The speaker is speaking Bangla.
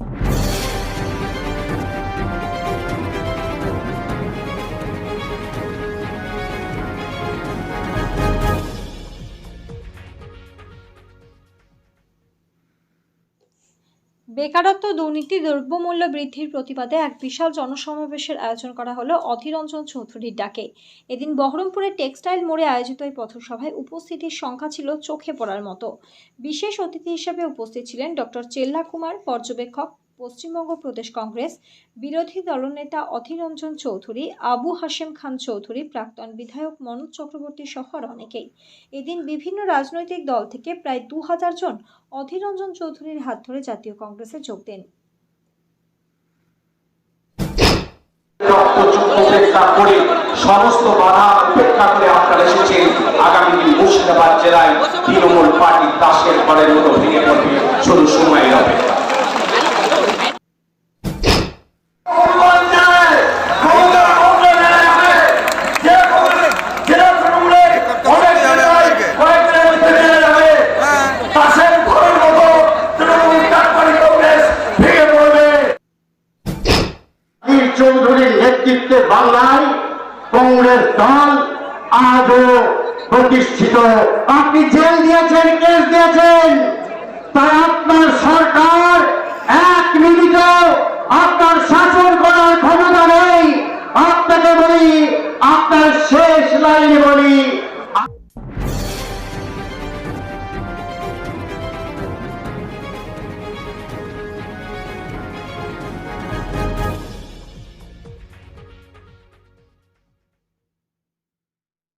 Thank you. বেকারত্ব, দুর্নীতি, দ্রব্যমূল্য বৃদ্ধির প্রতিবাদে এক বিশাল জনসমাবেশের আয়োজন করা হলো অধীরঞ্জন চৌধুরীর ডাকে। এদিন বহরমপুরের টেক্সটাইল মোড়ে আয়োজিত এই পথসভায় উপস্থিতির সংখ্যা ছিল চোখে পড়ার মতো। বিশেষ অতিথি হিসেবে উপস্থিত ছিলেন ডক্টর চেল্লা কুমার, পর্যবেক্ষক পশ্চিমবঙ্গ প্রদেশ কংগ্রেস, বিরোধী দলনেতা অধীরঞ্জন চৌধুরী, আবু হাশেম খান চৌধুরী, প্রাক্তন বিধায়ক মনোজ চক্রবর্তী সহ অনেকেই। এদিন বিভিন্ন রাজনৈতিক দল থেকে প্রায় দু হাজার জন অধীরঞ্জন চৌধুরীর হাত ধরে জাতীয় কংগ্রেসে যোগ দেন। সমস্ত বাধা উপেক্ষা করে আপনারা এসেছেন আগামী দিন মুর্শিদাবাদ জেলায় তৃণমূল পার্টি দাসের ঘরের মতো ভেঙে পড়বে। শুধু সময়ের অপেক্ষা চৌধুরীর নেতৃত্বে বাংলায় কংগ্রেস দল আজও প্রতিষ্ঠিত। আপনি জেল দিয়েছেন, কেস দিয়েছেন। তাই আপনার সরকার এক মিনিট আপনার শাসন করার ক্ষমতা নেই। আপনাকে বলি, আপনার শেষ লাইনে বলি